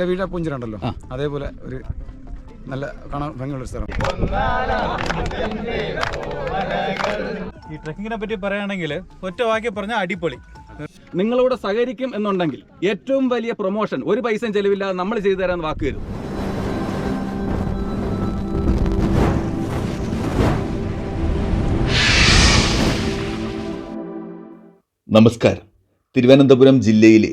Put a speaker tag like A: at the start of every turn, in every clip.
A: ഇലവീഴ പുഞ്ചിരുണ്ടല്ലോ. അതേപോലെ ഒരു നല്ല കാണാൻ ഭംഗിയുള്ള സ്ഥലം.
B: ഈ ട്രക്കിങ്ങിനെ പറ്റി പറയുകയാണെങ്കിൽ ഒറ്റ വാക്കി പറഞ്ഞാൽ അടിപൊളി.
C: നിങ്ങളോട് സഹകരിക്കും എന്നുണ്ടെങ്കിൽ ഏറ്റവും വലിയ പ്രൊമോഷൻ ഒരു പൈസയും ചെലവില്ലാതെ നമ്മൾ ചെയ്തു തരാൻ വാക്ക് തരും
D: നമസ്കാരം. തിരുവനന്തപുരം ജില്ലയിലെ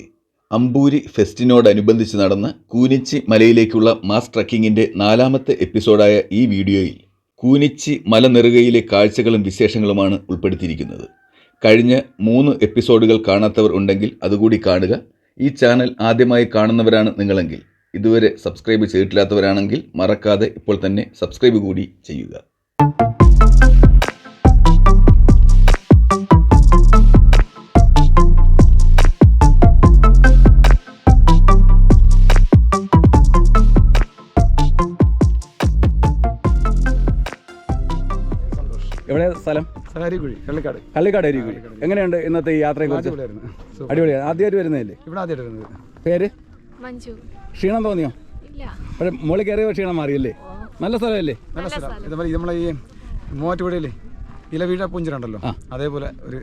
D: അമ്പൂരി ഫെസ്റ്റിനോടനുബന്ധിച്ച് നടന്ന കൂനിച്ചി മലയിലേക്കുള്ള മാസ് ട്രക്കിങ്ങിന്റെ നാലാമത്തെ എപ്പിസോഡായ ഈ വീഡിയോയിൽ കൂനിച്ചി മലനെറുകയിലെ കാഴ്ചകളും വിശേഷങ്ങളുമാണ് ഉൾപ്പെടുത്തിയിരിക്കുന്നത്. കഴിഞ്ഞ മൂന്ന് എപ്പിസോഡുകൾ കാണാത്തവർ ഉണ്ടെങ്കിൽ അതുകൂടി കാണുക. ഈ ചാനൽ ആദ്യമായി കാണുന്നവരാണ് നിങ്ങളെങ്കിൽ ഇതുവരെ സബ്സ്ക്രൈബ് ചെയ്തിട്ടില്ലാത്തവരാണെങ്കിൽ മറക്കാതെ ഇപ്പോൾ തന്നെ സബ്സ്ക്രൈബ് കൂടി ചെയ്യുക.
C: എവിടെ സ്ഥലം?
A: കള്ളിക്കാട്.
C: കള്ളിക്കാട് അരിക്കുഴി എങ്ങനെയുണ്ട് ഇന്നത്തെ ഈ
A: യാത്രയെ കുറിച്ച്?
C: അടിപൊളിയാണ് ആദ്യമായിട്ട് വരുന്നതല്ലേ?
A: ഇവിടെ ആദ്യമായിട്ട് വരുന്നത്.
C: പേര്?
E: മഞ്ജു.
C: ക്ഷീണം തോന്നിയോ?
E: ഇല്ല.
C: പക്ഷേ മുകളിൽ കയറിയ ക്ഷീണം മാറിയല്ലേ? നല്ല സ്ഥലമല്ലേ?
A: നല്ല സ്ഥലം. ഇതുപോലെ നമ്മളെ ഈ മൂവാറ്റുപുഴയിലെ ഇലവീഴ പുഞ്ചിരണ്ടല്ലോ. അതേപോലെ ഒരു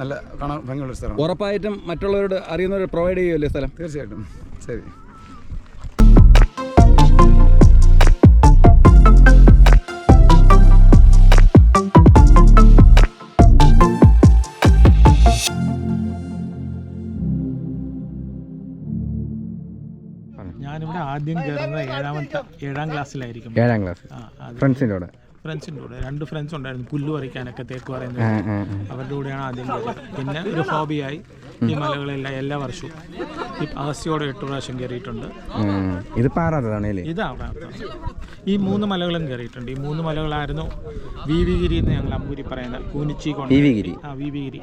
A: നല്ല കാണാൻ ഭംഗിയുള്ള സ്ഥലം
C: ഉറപ്പായിട്ടും മറ്റുള്ളവരോട് അറിയുന്നവർ പ്രൊവൈഡ് ചെയ്യുമല്ലേ സ്ഥലം?
A: തീർച്ചയായിട്ടും. ശരി.
B: ഞാനിവിടെ ആദ്യം കയറുന്നത് ഏഴാമത്തെ ഏഴാം ക്ലാസ്സിലായിരിക്കും.
F: ഏഴാം ക്ലാസ്. ഫ്രണ്ട്സിന്റെ കൂടെ
B: ഫ്രണ്ട്സിന്റെ കൂടെ. രണ്ട് ഫ്രണ്ട്സ് ഉണ്ടായിരുന്നു. പുല്ല് പറിക്കാനൊക്കെ തേക്ക് പറയുന്നത്. അവരുടെ കൂടെയാണ് ആദ്യം കയറിയത് പിന്നെ ഒരു ഹോബിയായി ഈ മലകളെല്ലാം എല്ലാ വർഷവും ഈ അഗസ്ത്യോടെ എട്ട് പ്രാവശ്യം കയറിയിട്ടുണ്ട്.
F: ഇത് പാറാത്തതാണ് അല്ലേ
B: ഇതാണ് ഈ മൂന്ന് മലകളും കയറിയിട്ടുണ്ട് ഈ മൂന്ന് മലകളായിരുന്നു വി വി ഗിരി എന്ന് ഞങ്ങൾ അമ്പൂരി പറയുന്നത് കൂനിച്ചി കൊണ്ട
F: ഗിരി.
B: ആ വി വി ഗിരി.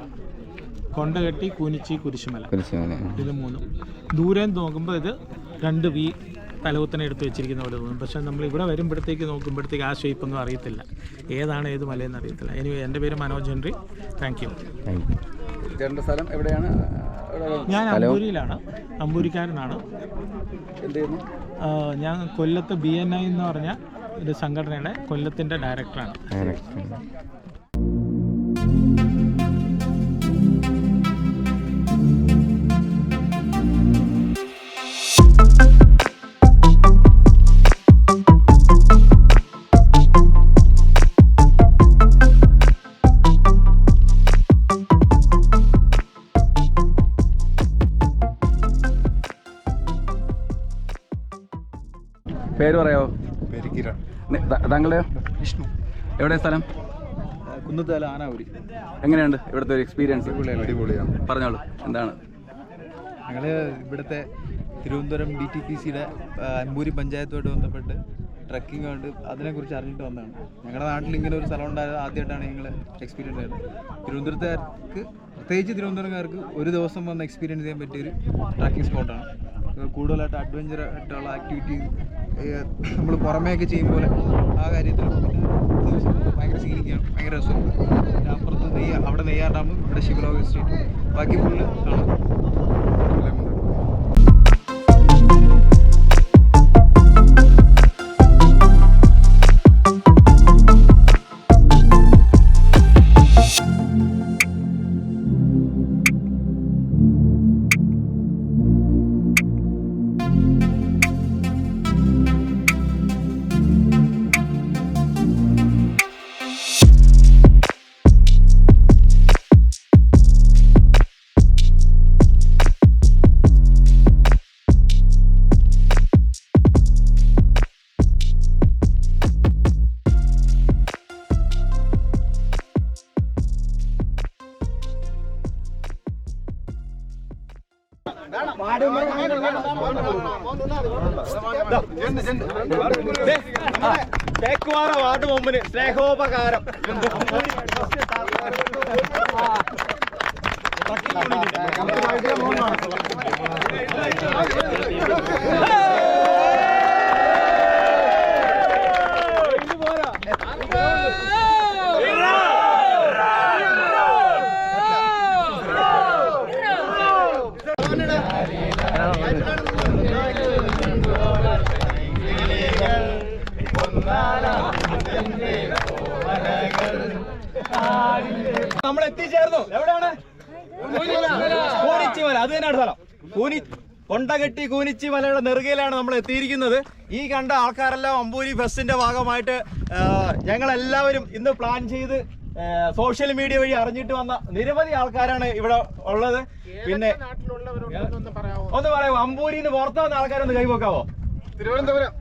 B: കൊണ്ടകെട്ടി കൂനിച്ചി കുരിശുമല.
F: കുരിശുമല.
B: ഇത് മൂന്നും. ദൂരെ നോക്കുമ്പോൾ ഇത് രണ്ട് വി തലകുത്തനെ എടുത്ത് വെച്ചിരിക്കുന്ന പോലെ തോന്നും. പക്ഷേ നമ്മൾ ഇവിടെ വരുമ്പോഴത്തേക്ക് നോക്കുമ്പോഴത്തേക്ക് ആ ഷേപ്പ് ഒന്നും അറിയത്തില്ല. ഏതാണ് ഏത് മലയെന്ന് അറിയത്തില്ല. ഇനി എന്റെ പേര് മനോജ് ഹെൻറി. Thank you.
C: സ്ഥലം എവിടെയാണ്?
B: ഞാൻ അമ്പൂരിയിലാണ്. അമ്പൂരിക്കാരനാണ്. ഞാൻ കൊല്ലത്ത് ബി എൻ ഐ എന്ന് പറഞ്ഞ ഒരു സംഘടനയുടെ കൊല്ലത്തിന്റെ ഡയറക്ടറാണ്
C: പേര് പറയാവോ?
A: പേര് കിരൺ.
C: താങ്കളുടെയോ?
A: വിഷ്ണു.
C: എവിടെ സ്ഥലം?
A: കുന്നത്താല ആനാവൂരി.
C: എങ്ങനെയുണ്ട് ഇവിടുത്തെ ഒരു എക്സ്പീരിയൻസ്
A: അടിപൊളിയാണ്
C: പറഞ്ഞോളൂ എന്താണ്?
G: ഞങ്ങൾ ഇവിടുത്തെ തിരുവനന്തപുരം ഡി ടി പി സിയുടെ അമ്പൂരി പഞ്ചായത്തുമായിട്ട് ബന്ധപ്പെട്ട് ട്രക്കിംഗ് ഉണ്ട് അതിനെക്കുറിച്ച് അറിഞ്ഞിട്ട് വന്നതാണ്. ഞങ്ങളുടെ നാട്ടിൽ ഇങ്ങനെ ഒരു സ്ഥലം ഉണ്ടായത് ആദ്യമായിട്ടാണ് ഞങ്ങൾ എക്സ്പീരിയൻസ് ചെയ്തത്. തിരുവനന്തപുരത്തുകാർക്ക് പ്രത്യേകിച്ച് തിരുവനന്തപുരംകാർക്ക് ഒരു ദിവസം വന്ന് എക്സ്പീരിയൻസ് ചെയ്യാൻ പറ്റിയൊരു ട്രക്കിംഗ് സ്പോട്ടാണ് കൂടുതലായിട്ട് അഡ്വഞ്ചർ ആയിട്ടുള്ള ആക്ടിവിറ്റി നമ്മൾ പുറമേയൊക്കെ ചെയ്യും പോലെ ആ കാര്യത്തിൽ ഭയങ്കര സീനിക്കാണ് ഭയങ്കര രസമാണ് അപ്പുറത്ത് നെയ്യ അവിടെ നെയ്യാർ ഡാം ഇവിടെ ശിവലോക സ്ട്രീറ്റ് ബാക്കി ഫുള്ള് കാണാം.
E: നമ്മൾ എത്തിച്ചേർന്നു എവിടെയാണ്? അത് തന്നെയാണ് സ്ഥലം. കൂനി കൊണ്ടകെട്ടി കൂനിച്ചിമലയുടെ നെറുകയിലാണ് നമ്മൾ എത്തിയിരിക്കുന്നത്. ഈ കണ്ട ആൾക്കാരെല്ലാം അമ്പൂരി ഫെസ്റ്റിന്റെ ഭാഗമായിട്ട് ഞങ്ങൾ ഞങ്ങളെല്ലാവരും ഇന്ന് പ്ലാൻ ചെയ്ത് സോഷ്യൽ മീഡിയ വഴി അറിഞ്ഞിട്ട് വന്ന നിരവധി ആൾക്കാരാണ് ഇവിടെ ഉള്ളത്. പിന്നെ ഒന്ന് പറയാമോ അമ്പൂരിന്ന് പുറത്തു വന്ന ആൾക്കാരൊന്ന് കൈവക്കാവോ
A: തിരുവനന്തപുരം.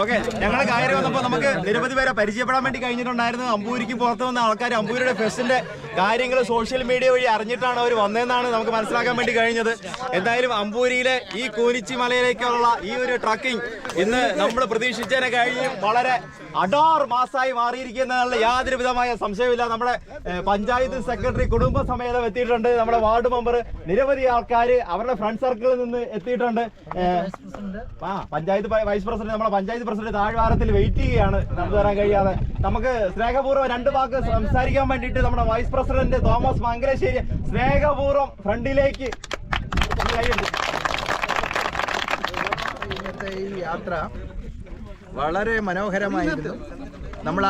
E: ഓക്കെ ഞങ്ങൾ കയറി വന്നപ്പോൾ നമുക്ക് നിരവധി പേരെ പരിചയപ്പെടാൻ വേണ്ടി കഴിഞ്ഞിട്ടുണ്ടായിരുന്നു. അമ്പൂരിക്ക് പുറത്ത് വന്ന ആൾക്കാർ അമ്പൂരിയുടെ ഫെസ്റ്റിന്റെ കാര്യങ്ങൾ സോഷ്യൽ മീഡിയ വഴി അറിഞ്ഞിട്ടാണ് അവർ വന്നതെന്നാണ് നമുക്ക് മനസ്സിലാക്കാൻ വേണ്ടി കഴിഞ്ഞത്. എന്തായാലും അമ്പൂരിയിലെ ഈ കൂനിച്ചി മലയിലേക്കുള്ള ഈ ഒരു ട്രക്കിംഗ് ഇന്ന് നമ്മൾ പ്രതീക്ഷിച്ചതിനെ കഴിഞ്ഞ് വളരെ അഡോർ മാസായി മാറിയിരിക്കുന്നതിനുള്ള യാതൊരു വിധമായ സംശയമില്ല നമ്മുടെ പഞ്ചായത്ത് സെക്രട്ടറി കുടുംബസമേതം എത്തിയിട്ടുണ്ട്. നമ്മുടെ വാർഡ് മെമ്പർ നിരവധി ആൾക്കാർ അവരുടെ ഫ്രണ്ട് സർക്കിളിൽ നിന്ന് എത്തിയിട്ടുണ്ട്. ആ പഞ്ചായത്ത് വൈസ് പ്രസിഡന്റ് നമ്മുടെ പഞ്ചായത്ത് പ്രസിഡന്റ് താഴ്വാരത്തിൽ വെയിറ്റ് ചെയ്യുകയാണ്. നമുക്ക് തരാൻ കഴിയാതെ. നമുക്ക് സ്നേഹപൂർവം രണ്ട് വാക്ക് സംസാരിക്കാൻ വേണ്ടിയിട്ട് നമ്മുടെ വൈസ് പ്രസിഡന്റ് തോമസ് മംഗലശ്ശേരി സ്നേഹപൂർവം ഫ്രണ്ടിലേക്ക്
H: ഇന്നത്തെ ഈ യാത്ര വളരെ മനോഹരമായിരുന്നു.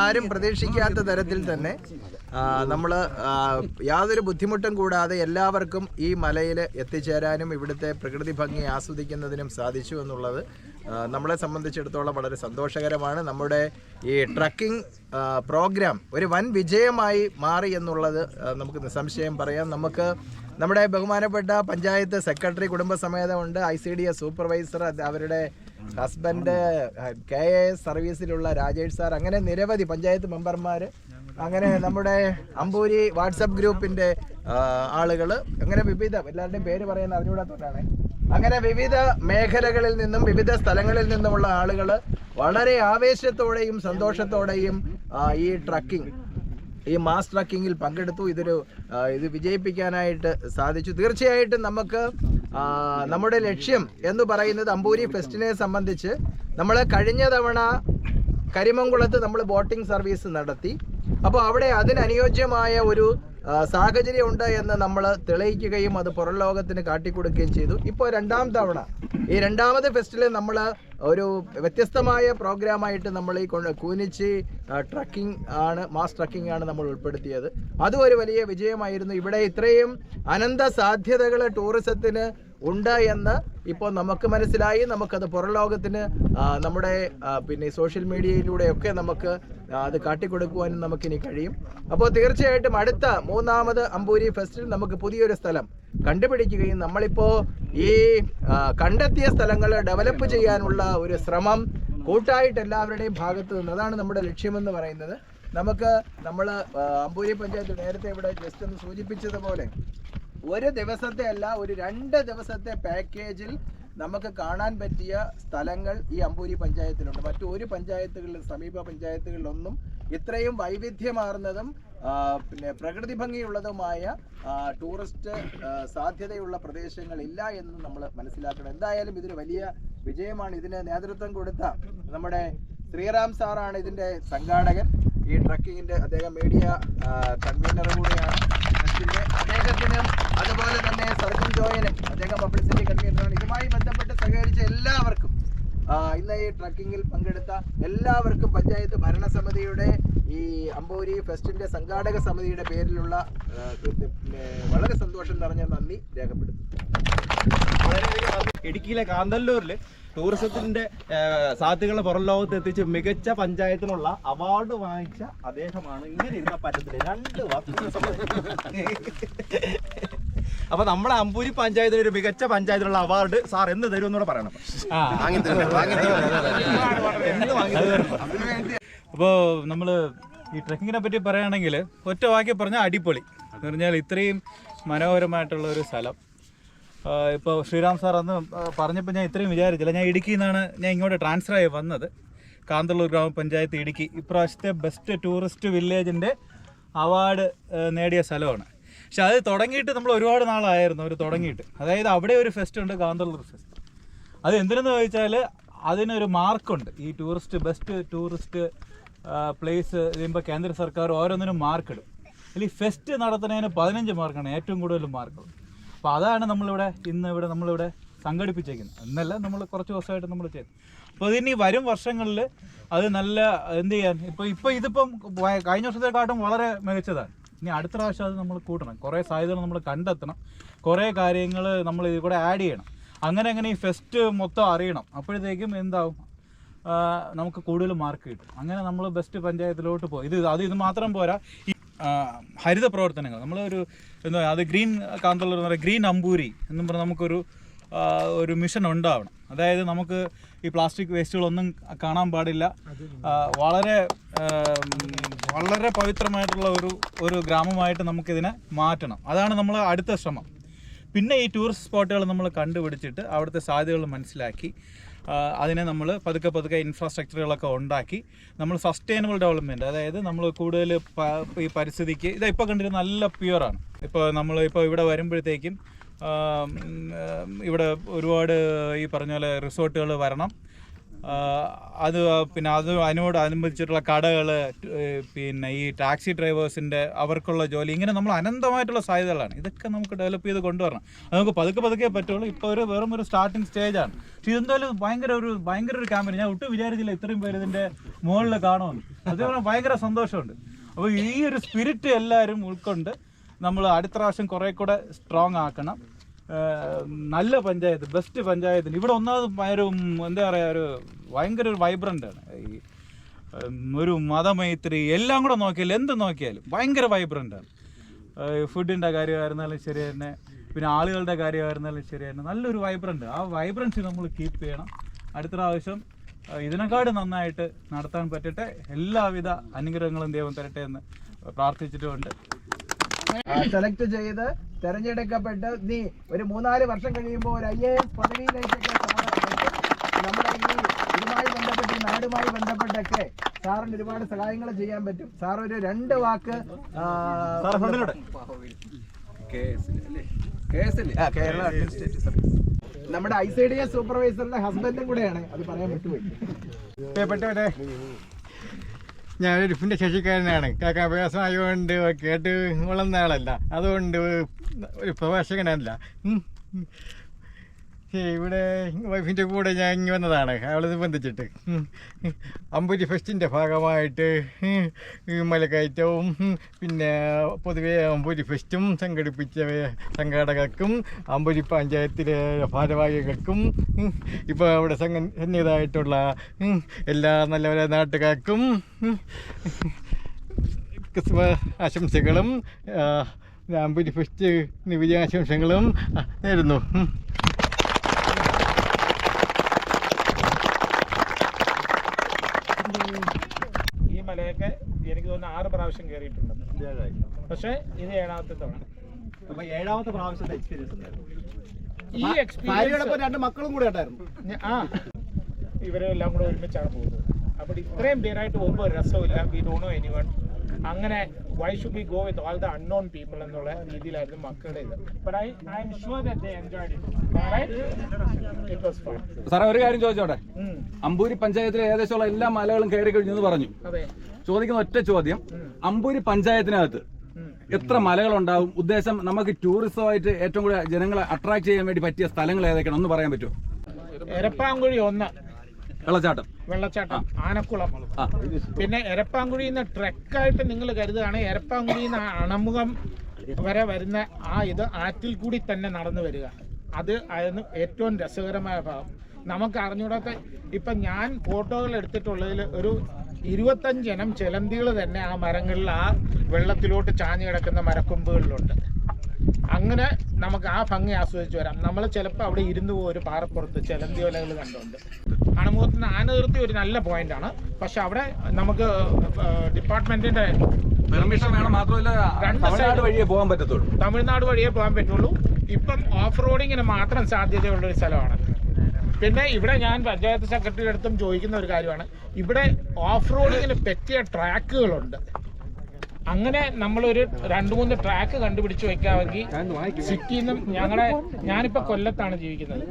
H: ആരും പ്രതീക്ഷിക്കാത്ത തരത്തിൽ തന്നെ നമ്മൾ യാതൊരു ബുദ്ധിമുട്ടും കൂടാതെ എല്ലാവർക്കും ഈ മലയിൽ എത്തിച്ചേരാനും ഇവിടുത്തെ പ്രകൃതി ഭംഗി ആസ്വദിക്കുന്നതിനും സാധിച്ചു എന്നുള്ളത് നമ്മളെ സംബന്ധിച്ചിടത്തോളം വളരെ സന്തോഷകരമാണ്. നമ്മുടെ ഈ ട്രക്കിംഗ് പ്രോഗ്രാം ഒരു വൻ വിജയമായി മാറി എന്നുള്ളത് നമുക്ക് നിസ്സംശയം പറയാം. നമുക്ക് നമ്മുടെ ബഹുമാനപ്പെട്ട panchayat secretary കുടുംബസമേതമുണ്ട് I C D S supervisor അവരുടെ ഹസ്ബൻഡ് കെ എ എസ് സർവീസിലുള്ള രാജേഷ് സാർ അങ്ങനെ നിരവധി പഞ്ചായത്ത് മെമ്പർമാർ അങ്ങനെ നമ്മുടെ അമ്പൂരി വാട്സപ്പ് ഗ്രൂപ്പിന്റെ ആളുകൾ അങ്ങനെ വിവിധ എല്ലാവരുടെയും പേര് പറയുന്ന അറിഞ്ഞുകൂടാത്തോണ്ടാണ് അങ്ങനെ വിവിധ മേഖലകളിൽ നിന്നും വിവിധ സ്ഥലങ്ങളിൽ നിന്നുമുള്ള ആളുകൾ വളരെ ആവേശത്തോടെയും സന്തോഷത്തോടെയും ഈ ട്രക്കിംഗ് ഈ മാസ് ട്രക്കിങ്ങിൽ പങ്കെടുത്തു. ഇതൊരു ഇത് വിജയിപ്പിക്കാനായിട്ട് സാധിച്ചു. തീർച്ചയായിട്ടും നമുക്ക് നമ്മുടെ ലക്ഷ്യം എന്ന് പറയുന്നത് അമ്പൂരി ഫെസ്റ്റിനെ സംബന്ധിച്ച് നമ്മൾ കഴിഞ്ഞ തവണ കരിമംകുളത്ത് നമ്മൾ ബോട്ടിംഗ് സർവീസ് നടത്തി. അപ്പോൾ അവിടെ അതിനനുയോജ്യമായ ഒരു സാഹചര്യം ഉണ്ട് എന്ന് നമ്മൾ തെളിയിക്കുകയും അത് പുറം ലോകത്തിന് കാട്ടിക്കൊടുക്കുകയും ചെയ്തു. ഇപ്പോൾ രണ്ടാം തവണ ഈ രണ്ടാമത് ഫെസ്റ്റിൽ നമ്മൾ ഒരു വ്യത്യസ്തമായ പ്രോഗ്രാമായിട്ട് നമ്മൾ ഈ കൂനിച്ചി ട്രക്കിംഗ് ആണ് മാസ് ട്രക്കിംഗ് ആണ് നമ്മൾ ഉൾപ്പെടുത്തിയത്. അതും ഒരു വലിയ വിജയമായിരുന്നു. ഇവിടെ ഇത്രയും അനന്ത സാധ്യതകൾ ടൂറിസത്തിന് ഉണ്ട് എന്ന് ഇപ്പോൾ നമുക്ക് മനസ്സിലായി. നമുക്കത് പുറം ലോകത്തിന് നമ്മുടെ പിന്നെ സോഷ്യൽ മീഡിയയിലൂടെ ഒക്കെ നമുക്ക് അത് കാട്ടിക്കൊടുക്കുവാനും നമുക്കിനി കഴിയും. അപ്പോൾ തീർച്ചയായിട്ടും അടുത്ത മൂന്നാമത് അമ്പൂരി ഫെസ്റ്റിൽ നമുക്ക് പുതിയൊരു സ്ഥലം കണ്ടുപിടിക്കുകയും നമ്മളിപ്പോൾ ഈ കണ്ടെത്തിയ സ്ഥലങ്ങൾ ഡെവലപ്പ് ചെയ്യാനുള്ള ഒരു ശ്രമം കൂട്ടായിട്ട് എല്ലാവരുടെയും ഭാഗത്ത് നിന്ന്. അതാണ് നമ്മുടെ ലക്ഷ്യമെന്ന് പറയുന്നത്. നമുക്ക് നമ്മൾ അമ്പൂരി പഞ്ചായത്ത് നേരത്തെ ഇവിടെ ജസ്റ്റ് ഒന്ന് സൂചിപ്പിച്ചതുപോലെ ഒരു ദിവസത്തെ അല്ല ഒരു രണ്ട് ദിവസത്തെ പാക്കേജിൽ നമുക്ക് കാണാൻ പറ്റിയ സ്ഥലങ്ങൾ ഈ അമ്പൂരി പഞ്ചായത്തിലുണ്ട്. മറ്റു ഒരു പഞ്ചായത്തുകളിലും സമീപ പഞ്ചായത്തുകളിലൊന്നും ഇത്രയും വൈവിധ്യമാർന്നതും പിന്നെ പ്രകൃതി ഭംഗിയുള്ളതുമായ ടൂറിസ്റ്റ് സാധ്യതയുള്ള പ്രദേശങ്ങൾ ഇല്ല എന്ന് നമ്മൾ മനസ്സിലാക്കണം. എന്തായാലും ഇതൊരു വലിയ വിജയമാണ് ഇതിന് നേതൃത്വം കൊടുത്ത നമ്മുടെ ശ്രീറാം സാറാണ് ഇതിന്റെ സംഘാടകൻ. ഈ ട്രക്കിങ്ങിന്റെ അദ്ദേഹം മീഡിയ കൺവീനർ കൂടിയാണ്. ഫെസ്റ്റിന്റെ അദ്ദേഹത്തിനും അതുപോലെ തന്നെ സർജൻ ജോയന് അദ്ദേഹം പബ്ലിസിറ്റി കൺവീനറാണ് ഇതുമായി ബന്ധപ്പെട്ട് സഹകരിച്ച എല്ലാവർക്കും ഇന്ന് ഈ ട്രക്കിങ്ങിൽ പങ്കെടുത്ത എല്ലാവർക്കും പഞ്ചായത്ത് ഭരണസമിതിയുടെ ഈ അമ്പൂരി ഫെസ്റ്റിന്റെ സംഘാടക സമിതിയുടെ പേരിലുള്ള വളരെ സന്തോഷം നിറഞ്ഞ നന്ദി രേഖപ്പെടുത്തുന്നു.
E: ഇടുക്കിയിലെ കാന്തല്ലൂരിൽ ടൂറിസത്തിന്റെ സാധ്യതകളെ പുറം ലോകത്ത് എത്തിച്ച് മികച്ച പഞ്ചായത്തിനുള്ള അവാർഡ് വാങ്ങിച്ച അദ്ദേഹമാണ് ഇങ്ങനെ ഇരുന്ന പറ്റത്തിൽ രണ്ട് വർഷം അപ്പൊ നമ്മുടെ അമ്പൂരി പഞ്ചായത്തിന് ഒരു മികച്ച പഞ്ചായത്തിനുള്ള അവാർഡ് സാർ എന്ന് തരും എന്നൂടെ പറയണം. അപ്പോ നമ്മൾ തരും.
I: അപ്പോൾ നമ്മൾ ഈ ട്രക്കിങ്ങിനെ പറ്റി പറയുകയാണെങ്കിൽ ഒറ്റ വാക്കി പറഞ്ഞാൽ അടിപൊളി. എന്ന് പറഞ്ഞാൽ ഇത്രയും മനോഹരമായിട്ടുള്ള ഒരു സ്ഥലം. ഇപ്പോൾ ശ്രീറാം സാർ അന്ന് പറഞ്ഞപ്പോൾ ഞാൻ ഇത്രയും വിചാരിച്ചില്ല. ഞാൻ ഇടുക്കിയിൽ നിന്നാണ് ഞാൻ ഇങ്ങോട്ട് ട്രാൻസ്ഫർ ആയി വന്നത്. കാന്തള്ളൂർ ഗ്രാമപഞ്ചായത്ത് ഇടുക്കി. ഇപ്രാവശ്യത്തെ ബെസ്റ്റ് ടൂറിസ്റ്റ് വില്ലേജിന്റെ അവാർഡ് നേടിയ സ്ഥലമാണ്. പക്ഷെ അത് തുടങ്ങിയിട്ട് നമ്മൾ ഒരുപാട് നാളായിരുന്നു അവർ തുടങ്ങിയിട്ട്. അതായത് അവിടെ ഒരു ഫെസ്റ്റ് ഉണ്ട് കാന്തള്ളൂർ ഫെസ്റ്റ് അത് എന്തിനെന്ന് ചോദിച്ചാൽ അതിനൊരു മാർക്കുണ്ട് ഈ ടൂറിസ്റ്റ് ബെസ്റ്റ് ടൂറിസ്റ്റ് പ്ലേസ് ചെയ്യുമ്പോൾ കേന്ദ്ര സർക്കാർ ഓരോന്നിനും മാർക്കിടും ഈ ഫെസ്റ്റ് നടത്തുന്നതിന് പതിനഞ്ച് മാർക്കാണ് ഏറ്റവും കൂടുതൽ മാർക്കുള്ളത് അപ്പോൾ അതാണ് നമ്മളിവിടെ ഇന്ന് ഇവിടെ നമ്മളിവിടെ സംഘടിപ്പിച്ചേക്കുന്നത്. എന്നല്ല നമ്മൾ കുറച്ച് ദിവസമായിട്ട് നമ്മൾ ചെയ്തു. അപ്പോൾ ഇനി വരും വർഷങ്ങളിൽ അത് നല്ല എന്ത് ചെയ്യാൻ? ഇപ്പോൾ ഇപ്പോൾ ഇതിപ്പം കഴിഞ്ഞ വർഷത്തെക്കാട്ടും വളരെ മികച്ചതാണ്. ഇനി അടുത്ത പ്രാവശ്യം അത് നമ്മൾ കൂട്ടണം. കുറേ സാധ്യതകൾ നമ്മൾ കണ്ടെത്തണം. കുറേ കാര്യങ്ങൾ നമ്മൾ ഇതിൽ കൂടെ ആഡ് ചെയ്യണം. അങ്ങനെ അങ്ങനെ ഈ ഫെസ്റ്റ് മൊത്തം അറിയണം. അപ്പോഴത്തേക്കും എന്താവും? നമുക്ക് കൂടുതൽ മാർക്ക് കിട്ടും. അങ്ങനെ നമ്മൾ ബെസ്റ്റ് പഞ്ചായത്തിലോട്ട് പോകും ഇത് അത് ഇത് മാത്രം പോരാ. ഹരിത പ്രവർത്തനങ്ങൾ. നമ്മളൊരു എന്താ അത് ഗ്രീൻ കാന്തളൂർ എന്ന് ഗ്രീൻ അമ്പൂരി എന്നും പറഞ്ഞ് നമുക്കൊരു ഒരു മിഷൻ ഉണ്ടാവണം. അതായത് നമുക്ക് ഈ പ്ലാസ്റ്റിക് വേസ്റ്റുകളൊന്നും കാണാൻ പാടില്ല. വളരെ വളരെ പവിത്രമായിട്ടുള്ള ഒരു ഒരു ഗ്രാമമായിട്ട് നമുക്കിതിനെ മാറ്റണം. അതാണ് നമ്മൾ അടുത്ത ശ്രമം. പിന്നെ ഈ ടൂറിസ്റ്റ് സ്പോട്ടുകൾ നമ്മൾ കണ്ടുപിടിച്ചിട്ട് അവിടുത്തെ സാധ്യതകൾ മനസ്സിലാക്കി. അതിനെ നമ്മൾ പതുക്കെ പതുക്കെ ഇൻഫ്രാസ്ട്രക്ചറുകളൊക്കെ ഉണ്ടാക്കി നമ്മൾ സസ്റ്റൈനബിൾ ഡെവലപ്മെന്റ് അതായത് നമ്മൾ കൂടുതൽ ഈ പരിസ്ഥിതിക്ക് ഇത് ഇപ്പോൾ നല്ല പ്യുവറാണ് ഇപ്പോൾ നമ്മൾ ഇപ്പോൾ ഇവിടെ വരുമ്പോഴത്തേക്കും ഇവിടെ ഒരുപാട് ഈ പറഞ്ഞ പോലെ റിസോർട്ടുകൾ വരണം. അത് പിന്നെ അത് അതിനോട് അനുബന്ധിച്ചിട്ടുള്ള കടകൾ പിന്നെ ഈ ടാക്സി ഡ്രൈവേഴ്സിന്റെ അവർക്കുള്ള ജോലി ഇങ്ങനെ നമ്മൾ അനന്തമായിട്ടുള്ള സാധ്യതകളാണ്. ഇതൊക്കെ നമുക്ക് ഡെവലപ്പ് ചെയ്ത് കൊണ്ടുവരണം. അത് നമുക്ക് പതുക്കെ പതുക്കെ പറ്റുള്ളൂ. ഇപ്പോൾ ഒരു വെറും ഒരു സ്റ്റാർട്ടിങ് സ്റ്റേജാണ് പക്ഷേ ഇതെന്തായാലും ഭയങ്കര ഒരു ഭയങ്കര ഒരു ക്യാമ്പയിൻ ഞാൻ ഒട്ടും വിചാരിച്ചില്ല ഇത്രയും പേര് ഇതിന്റെ മുകളിൽ കാണുമെന്ന്. അതേപോലെ ഭയങ്കര സന്തോഷമുണ്ട്. അപ്പോൾ ഈ ഒരു സ്പിരിറ്റ് എല്ലാവരും ഉൾക്കൊണ്ട് നമ്മൾ അടുത്ത പ്രാവശ്യം കുറേ കൂടെ സ്ട്രോങ് ആക്കണം. നല്ല പഞ്ചായത്ത് ബെസ്റ്റ് പഞ്ചായത്തിന് ഇവിടെ ഒന്നാമത് ഒരു എന്താ പറയുക ഒരു ഭയങ്കര ഒരു വൈബ്രന്റ് ആണ്. ഈ ഒരു മതമൈത്രി എല്ലാം കൂടെ നോക്കിയാലും എന്ത് നോക്കിയാലും ഭയങ്കര വൈബ്രന്റ് ആണ്. ഫുഡിന്റെ കാര്യമായിരുന്നാലും ശരി തന്നെ പിന്നെ ആളുകളുടെ കാര്യമായിരുന്നാലും ശരി തന്നെ നല്ലൊരു വൈബ്രന്റ് ആ വൈബ്രൻസി നമ്മൾ കീപ്പ് ചെയ്യണം. അടുത്ത പ്രാവശ്യം ഇതിനെക്കാട് നന്നായിട്ട് നടത്താൻ പറ്റട്ടെ. എല്ലാവിധ അനുഗ്രഹങ്ങളും ദൈവം തരട്ടെ എന്ന് പ്രാർത്ഥിച്ചിട്ടുമുണ്ട്.
H: സെലക്ട് ചെയ്ത് തെരഞ്ഞെടുക്കപ്പെട്ട് നീ ഒരു മൂന്നാൽ വർഷം കഴിയുമ്പോൾ ഒരു ഐ എ എസ് പദവിയിലേക്കൊക്കെ സാറ് എത്തും. നമ്മുടെ ഈ ഇതുമായി ബന്ധപ്പെട്ട് ഈ നാടുമായി ബന്ധപ്പെട്ടൊക്കെ സാറിന് ഒരുപാട് സഹായങ്ങൾ ചെയ്യാൻ പറ്റും. സാർ ഒരു രണ്ട് വാക്ക് നമ്മുടെ ഐ സി ഡി എസ് സൂപ്പർവൈസറിന്റെ ഹസ്ബൻഡും കൂടെയാണ്. അത് പറയാൻ വിട്ടുപോയി
A: പ്രിയപ്പെട്ടവരെ ഞാനൊരു ശശിക്കാരനാണ് കേൾക്കാൻ പ്രയാസമായതുകൊണ്ട് കേട്ട് വളർന്ന ആളല്ല അതുകൊണ്ട് ഒരു പ്രഭാഷകനല്ല. ഇവിടെ വൈഫിന്റെ കൂടെ ഞാൻ ഇങ്ങനെ വന്നതാണ്. അവളെ ബന്ധിച്ചിട്ട് അമ്പൂരി ഫെസ്റ്റിന്റെ ഭാഗമായിട്ട് മലക്കയറ്റവും പിന്നെ പൊതുവെ അമ്പൂരി ഫെസ്റ്റും സംഘടിപ്പിച്ച സംഘാടകർക്കും അമ്പൂരി പഞ്ചായത്തിലെ ഭാരവാഹികൾക്കും ഇപ്പോൾ അവിടെ സംഘ സന്നിഹിതമായിട്ടുള്ള എല്ലാ നല്ല നാട്ടുകാർക്കും ക്രിസ്മ ആശംസകളും അമ്പൂരി ഫെസ്റ്റ് വിജയാശംസകളും നേരുന്നു.
B: എനിക്ക് തോന്നുന്നു ആറ് പ്രാവശ്യം കയറിയിട്ടുണ്ട് പക്ഷെ ഇത് ഏഴാമത്തെ തവണ.
E: ഏഴാമത്തെ പ്രാവശ്യത്തെ എക്സ്പീരിയൻസ്
B: ഈ എക്സ്പീരിയൻസ്
E: രണ്ട് മക്കളും കൂടെ ഉണ്ടായിരുന്നു.
B: ആ. ഇവരെല്ലാം കൂടെ ഒരുമിച്ചാണ് പോകുന്നത്. അപ്പോൾ ഇത്രയും പേരായിട്ട് പോകുമ്പോൾ രസമില്ല we Dr know anyone അങ്ങനെ why should be go with all the unknown people എന്നുള്ള രീതിയിലായിരുന്നു മക്കളുടെ ഇത് but I I'm sure that they enjoyed it it was fun
C: സാറേ ഒരു കാര്യം ചോദിച്ചോട്ടെ? അമ്പൂരി പഞ്ചായത്തിലെ ഏകദേശമുള്ള എല്ലാ മലകളും കയറി കഴിഞ്ഞെന്ന് പറഞ്ഞു. ചോദിക്കുന്ന ഒറ്റ ചോദ്യം അമ്പൂരി പഞ്ചായത്തിനകത്ത് എത്ര മലകളുണ്ടാവും? ഉദ്ദേശം നമുക്ക് ടൂറിസമായിട്ട് ഏറ്റവും കൂടുതൽ ജനങ്ങളെ അട്രാക്ട് ചെയ്യാൻ വേണ്ടി പറ്റിയ സ്ഥലങ്ങൾ ഏതൊക്കെയാണ്? ഒന്ന് പറയാൻ പറ്റുമോ?
B: എരപ്പാങ്കുഴി ഒന്ന്.
C: വെള്ളച്ചാട്ടം.
B: വെള്ളച്ചാട്ടം ആനക്കുളം. പിന്നെ എരപ്പാങ്കുഴി നിന്ന് ട്രെക്കായിട്ട് നിങ്ങൾ കരുതുകയാണ് എരപ്പാങ്കുഴി എന്ന അണമുഖം വരെ വരുന്ന ആ ഇത് ആറ്റിൽ കൂടി തന്നെ നടന്നു വരിക. അത് ആയിരുന്നു ഏറ്റവും രസകരമായ ഭാഗം. നമുക്ക് അറിഞ്ഞൂടാത്ത ഇപ്പം ഞാൻ ഫോട്ടോകൾ എടുത്തിട്ടുള്ളതിൽ ഒരു ഇരുപത്തഞ്ചിനം ചിലന്തികൾ തന്നെ ആ മരങ്ങളിൽ ആ വെള്ളത്തിലോട്ട് ചാഞ്ഞു കിടക്കുന്ന മരക്കൊമ്പുകളിലുണ്ട്. അങ്ങനെ നമുക്ക് ആ ഭംഗി ആസ്വദിച്ച് വരാം. നമ്മൾ ചിലപ്പോൾ അവിടെ ഇരുന്ന് പോകും ഒരു പാറപ്പുറത്ത് ചിലന്തി വലകൾ കണ്ടുണ്ട് അണമുഖത്ത് നിന്ന് ആന നിർത്തി ഒരു നല്ല പോയിന്റാണ് പക്ഷെ അവിടെ നമുക്ക് ഡിപ്പാർട്ട്മെന്റിന്റെ
C: പെർമിഷൻ വേണം മാത്രമല്ല തമിഴ്നാട് വഴിയേ പോകാൻ പറ്റത്തുള്ളൂ.
B: തമിഴ്നാട് വഴിയേ പോകാൻ പറ്റുള്ളൂ. ഇപ്പം ഓഫ് റോഡിങ്ങിന് മാത്രം സാധ്യതയുള്ള ഒരു സ്ഥലമാണ്. പിന്നെ ഇവിടെ ഞാൻ പഞ്ചായത്ത് സെക്രട്ടറിയുടെ അടുത്തും ചോദിക്കുന്ന ഒരു കാര്യമാണ്. ഇവിടെ ഓഫ് റോഡിങ്ങിന് പറ്റിയ ട്രാക്കുകളുണ്ട്. അങ്ങനെ നമ്മളൊരു രണ്ട് മൂന്ന് ട്രാക്ക് കണ്ടുപിടിച്ച് വെക്കാമെങ്കിൽ സിറ്റിയിൽ നിന്നും ഞങ്ങളുടെ ഞാനിപ്പോൾ കൊല്ലത്താണ് ജീവിക്കുന്നത്.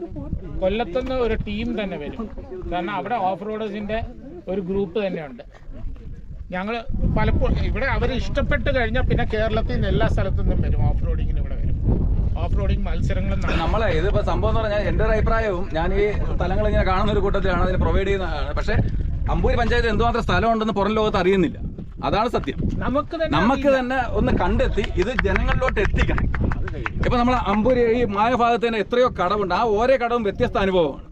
B: കൊല്ലത്തുനിന്ന് ഒരു ടീം തന്നെ വരും. കാരണം അവിടെ ഓഫ് റോഡേഴ്സിന്റെ ഒരു ഗ്രൂപ്പ് തന്നെയുണ്ട്. ഞങ്ങൾ പലപ്പോഴും ഇവിടെ അവർ ഇഷ്ടപ്പെട്ട് കഴിഞ്ഞാൽ പിന്നെ കേരളത്തിൽ നിന്ന് എല്ലാ സ്ഥലത്തു നിന്നും വരും. ഓഫ് റോഡിങ്ങിന് ഇവിടെ വരും. ഓഫ് റോഡിങ് മത്സരങ്ങളും
C: നമ്മളെ ഇതിപ്പോ സംഭവം എന്ന് പറഞ്ഞാൽ എന്റെ ഒരു അഭിപ്രായവും ഞാൻ ഈ സ്ഥലങ്ങൾ ഇങ്ങനെ കാണുന്ന ഒരു കൂട്ടത്തിലാണ് അതിന് പ്രൊവൈഡ് ചെയ്യുന്നതാണ്. പക്ഷേ അമ്പൂരി പഞ്ചായത്ത് എന്തുമാത്രം സ്ഥലമുണ്ടെന്ന് പുറം ലോകത്ത് അറിയുന്നില്ല. അതാണ് സത്യം.
B: നമുക്ക് തന്നെ
C: നമുക്ക് തന്നെ ഒന്ന് കണ്ടെത്തി ഇത് ജനങ്ങളിലോട്ട് എത്തിക്കണം. ഇപ്പൊ നമ്മൾ അമ്പൂരി ഈ മായ ഭാഗത്ത് തന്നെ എത്രയോ കടവുണ്ട്. ആ ഓരോ കടവും വ്യത്യസ്ത അനുഭവമാണ്.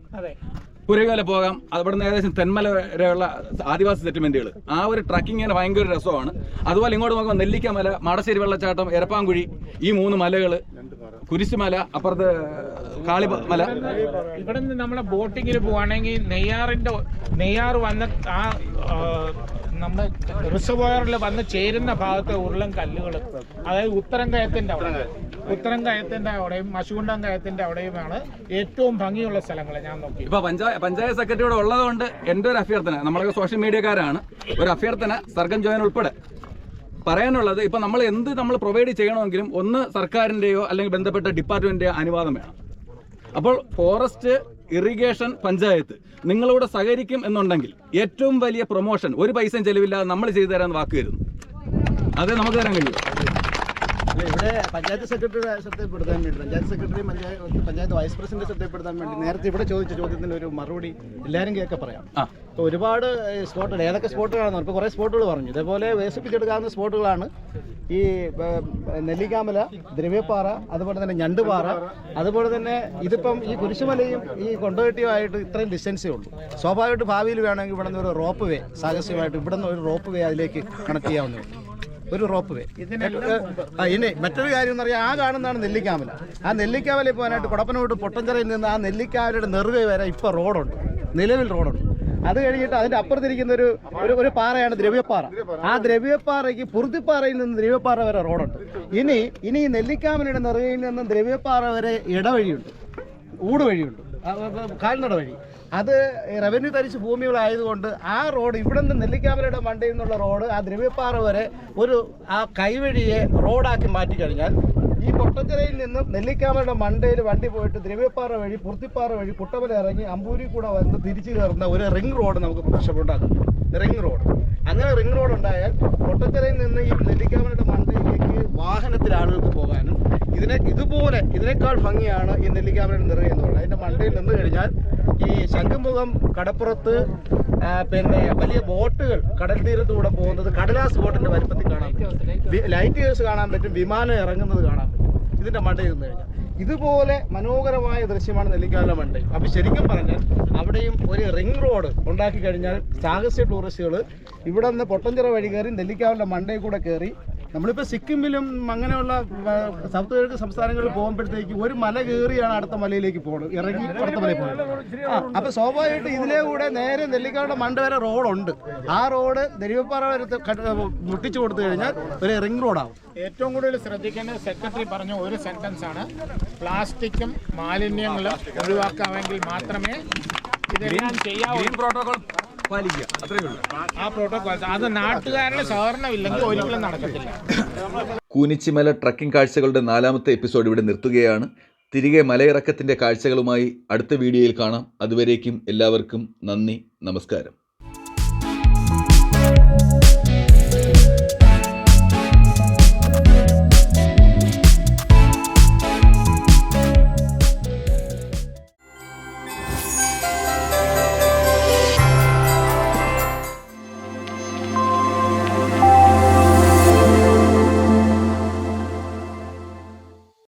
C: പുരകല പോകാം അവിടെ നിന്ന് ഏകദേശം തെന്മല വരെയുള്ള ആദിവാസി സെറ്റിൽമെന്റുകൾ. ആ ഒരു ട്രക്കിങ്ങിന് ഭയങ്കര രസമാണ്. അതുപോലെ ഇങ്ങോട്ട് നോക്കുമ്പോൾ നെല്ലിക്കമല മടശ്ശേരി വെള്ളച്ചാട്ടം എരപ്പാങ്കുഴി ഈ മൂന്ന് മലകൾ കുരിശുമല അപ്പുറത്ത് കാളിമല
B: ഇവിടെ നിന്ന് നമ്മളെ ബോട്ടിങ്ങിൽ പോവാണെങ്കിൽ നെയ്യാറിന്റെ നെയ്യാർ വന്ന ആ നമ്മുടെ റിസർവോയറിൽ വന്ന് ചേരുന്ന ഭാഗത്തെ ഉരുളൻ കല്ലുകൾ അതായത് ഉത്തരം കയത്തിന്റെ അവിടെ ഉത്തരം കയത്തിന്റെ അവിടെയും മശുകുണ്ടം കയത്തിന്റെ അവിടെയുമാണ് ഏറ്റവും ഭംഗിയുള്ള സ്ഥലങ്ങൾ ഞാൻ നോക്കി.
C: ഇപ്പൊ പഞ്ചായത്ത് പഞ്ചായത്ത് സെക്രട്ടറി ഇവിടെ ഉള്ളതുകൊണ്ട് എന്റെ ഒരു അഭ്യർത്ഥന നമ്മളൊക്കെ സോഷ്യൽ മീഡിയക്കാരാണ് ഒരു അഭ്യർത്ഥന സർഗം ജോയൻ ഉൾപ്പെടെ. പറയാനുള്ളത് ഇപ്പൊ നമ്മൾ എന്ത് നമ്മൾ പ്രൊവൈഡ് ചെയ്യണമെങ്കിലും ഒന്ന് സർക്കാരിന്റെയോ അല്ലെങ്കിൽ ബന്ധപ്പെട്ട ഡിപ്പാർട്ട്മെന്റിന്റെ അനുവാദം വേണം. അപ്പോൾ ഫോറസ്റ്റ് ഇറിഗേഷൻ പഞ്ചായത്ത് നിങ്ങളോട് സഹകരിക്കും എന്നുണ്ടെങ്കിൽ ഏറ്റവും വലിയ പ്രൊമോഷൻ ഒരു പൈസയും ചെലവില്ലാതെ നമ്മൾ ചെയ്തു തരാമെന്ന് വാക്ക് തരുന്നു അതെ നമുക്ക് തരാൻ കഴിയും
J: ഇവിടെ പഞ്ചായത്ത് സെക്രട്ടറിയുടെ ശ്രദ്ധപ്പെടുത്താൻ വേണ്ടി panchayat secretary panchayat panchayat vice president ശ്രദ്ധപ്പെടുത്താൻ വേണ്ടി നേരത്തെ ഇവിടെ ചോദിച്ച ചോദ്യത്തിന് ഒരു മറുപടി എല്ലാവരും കേൾക്കെ പറയാം.
C: അപ്പോൾ
J: ഇപ്പോൾ ഒരുപാട് സ്പോട്ടുകൾ ഏതൊക്കെ സ്പോട്ടുകളാണെന്ന് ഇപ്പോൾ കുറേ സ്പോട്ടുകൾ പറഞ്ഞു. ഇതേപോലെ വികസിപ്പിച്ചെടുക്കാവുന്ന സ്പോട്ടുകളാണ് ഈ നെല്ലിക്കാമല ദ്രവ്യപ്പാറ അതുപോലെ തന്നെ ഞണ്ടുപാറ അതുപോലെ തന്നെ ഇതിപ്പം ഈ കുരിശുമലയും ഈ കൊണ്ടോട്ടിയുമായിട്ട് ഇത്രയും ഡിസ്റ്റൻസേ ഉള്ളൂ. സ്വാഭാവികമായിട്ട് ഭാവിയിൽ വേണമെങ്കിൽ ഇവിടെ നിന്ന് ഒരു റോപ്പ് വേ സാഹസ്യമായിട്ട് ഇവിടെ നിന്ന് ഒരു റോപ്പ് വേ അതിലേക്ക് കണക്ട് ചെയ്യാവുന്നേ ഉള്ളൂ. ഒരു റോപ്പ് വേ. ഇനി മറ്റൊരു കാര്യം എന്ന് പറയാം ആ കാണുന്നതാണ് നെല്ലിക്കാമല. ആ നെല്ലിക്കാമലയിൽ പോകാനായിട്ട് കുടപ്പനോട്ട് പൊട്ടഞ്ചിറയിൽ നിന്ന് ആ നെല്ലിക്കാമലയുടെ നെറുകെ വരെ ഇപ്പോൾ റോഡുണ്ട്. നിലവിൽ റോഡുണ്ട്. അത് കഴിഞ്ഞിട്ട് അതിന്റെ അപ്പുറത്തിരിക്കുന്ന ഒരു ഒരു പാറയാണ് ദ്രവ്യപ്പാറ. ആ ദ്രവ്യപ്പാറയ്ക്ക് പുറത്തിപ്പാറയിൽ നിന്ന് ദ്രവ്യപ്പാറ വരെ റോഡുണ്ട്. ഇനി ഇനി നെല്ലിക്കാമലയുടെ നെറുകയിൽ നിന്ന് ദ്രവ്യപ്പാറ വരെ ഇടവഴിയുണ്ട്. ഊട് വഴിയുണ്ട് കാൽനട വഴി. അത് റവന്യൂ തരിച്ച് ഭൂമികളായതുകൊണ്ട് ആ റോഡ് ഇവിടെ നിന്ന് നെല്ലിക്കാമലയുടെ മണ്ടയിൽ നിന്നുള്ള റോഡ് ആ ദ്രവ്യപ്പാറ വരെ ഒരു ആ കൈവഴിയെ റോഡാക്കി മാറ്റി കഴിഞ്ഞാൽ ഈ പൊട്ടച്ചിറയിൽ നിന്നും നെല്ലിക്കാമലയുടെ മണ്ടയിൽ വണ്ടി പോയിട്ട് ദ്രവ്യപ്പാറ വഴി പുറത്തിപ്പാറ വഴി കുട്ടമല ഇറങ്ങി അമ്പൂരി കൂടെ വന്ന് തിരിച്ചു കയറുന്ന ഒരു റിംഗ് റോഡ് നമുക്ക് പ്രശ്നമുണ്ടാക്കും റിംഗ് റോഡ് അങ്ങനെ റിംഗ് റോഡ് ഉണ്ടായാൽ പൊട്ടച്ചിറയിൽ നിന്ന് ഈ നെല്ലിക്കാമലയുടെ മണ്ടയിലേക്ക് വാഹനത്തിൽ ആളുകൾക്ക് പോകാനും ഇതിനെ ഇതുപോലെ ഇതിനേക്കാൾ ഭംഗിയാണ് ഈ നെല്ലിക്കാമലയുടെ നിറയെ എന്ന് പറയുന്നത്. അതിന്റെ മണ്ടയിൽ നിന്ന് കഴിഞ്ഞാൽ ഈ ശംഖുമുഖം കടപ്പുറത്ത് പിന്നെ വലിയ ബോട്ടുകൾ കടൽ തീരത്തൂടെ പോകുന്നത് കടലാസ് ബോട്ടിന്റെ വലിപ്പത്തിൽ കാണാൻ പറ്റും. ലൈറ്റ് ഹൗസ് കാണാൻ പറ്റും. വിമാനം ഇറങ്ങുന്നത് കാണാൻ പറ്റും. ഇതിന്റെ മണ്ടയിൽ നിന്ന് കഴിഞ്ഞാൽ. ഇതുപോലെ മനോഹരമായ ദൃശ്യമാണ് നെല്ലിക്കാവിലെ മണ്ടി അപ്പൊ ശരിക്കും പറഞ്ഞാൽ അവിടെയും ഒരു റിംഗ് റോഡ് ഉണ്ടാക്കി കഴിഞ്ഞാൽ സാഹസ്യ ടൂറിസ്റ്റുകൾ ഇവിടെ നിന്ന് പൊട്ടഞ്ചിറ വഴി കയറി നെല്ലിക്കാവിലെ മണ്ടയിൽ കൂടെ കയറി നമ്മളിപ്പോൾ സിക്കിമിലും അങ്ങനെയുള്ള സൗത്ത് കിഴക്ക് സംസ്ഥാനങ്ങളിൽ പോകുമ്പോഴത്തേക്ക് ഒരു മല കയറിയാണ് അടുത്ത മലയിലേക്ക് പോകുന്നത് ഇറങ്ങി അടുത്ത മലയിൽ പോകുന്നത് ആ അപ്പോൾ സ്വാഭാവികമായിട്ട് ഇതിലെ കൂടെ നേരെ നെല്ലിക്കാട് മണ്ട വരെ റോഡുണ്ട്. ആ റോഡ് ദരിവപ്പാറ വരെ മുട്ടിച്ചു കൊടുത്തു കഴിഞ്ഞാൽ ഒരു റിംഗ് റോഡാവും.
B: ഏറ്റവും കൂടുതൽ ശ്രദ്ധിക്കേണ്ടത് സെക്രട്ടറി പറഞ്ഞ ഒരു സെന്റൻസ് ആണ്. പ്ലാസ്റ്റിക്കും മാലിന്യങ്ങളും ഒഴിവാക്കാമെങ്കിൽ മാത്രമേ ഇതെല്ലാം ചെയ്യാവൂ.
C: പ്രോട്ടോകോൾ പാലിക്കുക. അത്രയേ ഉള്ളൂ.
B: ആ പ്രോട്ടോകോൾ അത് നാട്ടുകാരുടെ സഹകരണമില്ലെങ്കിൽ ഒരിക്കലും നടക്കത്തില്ല.
D: കൂനിച്ചിമല ട്രക്കിംഗ് കാഴ്ചകളുടെ നാലാമത്തെ എപ്പിസോഡ് ഇവിടെ നിർത്തുകയാണ്. തിരികെ മലയിറക്കത്തിന്റെ കാഴ്ചകളുമായി അടുത്ത വീഡിയോയിൽ കാണാം. അതുവരേക്കും എല്ലാവർക്കും നന്ദി നമസ്കാരം.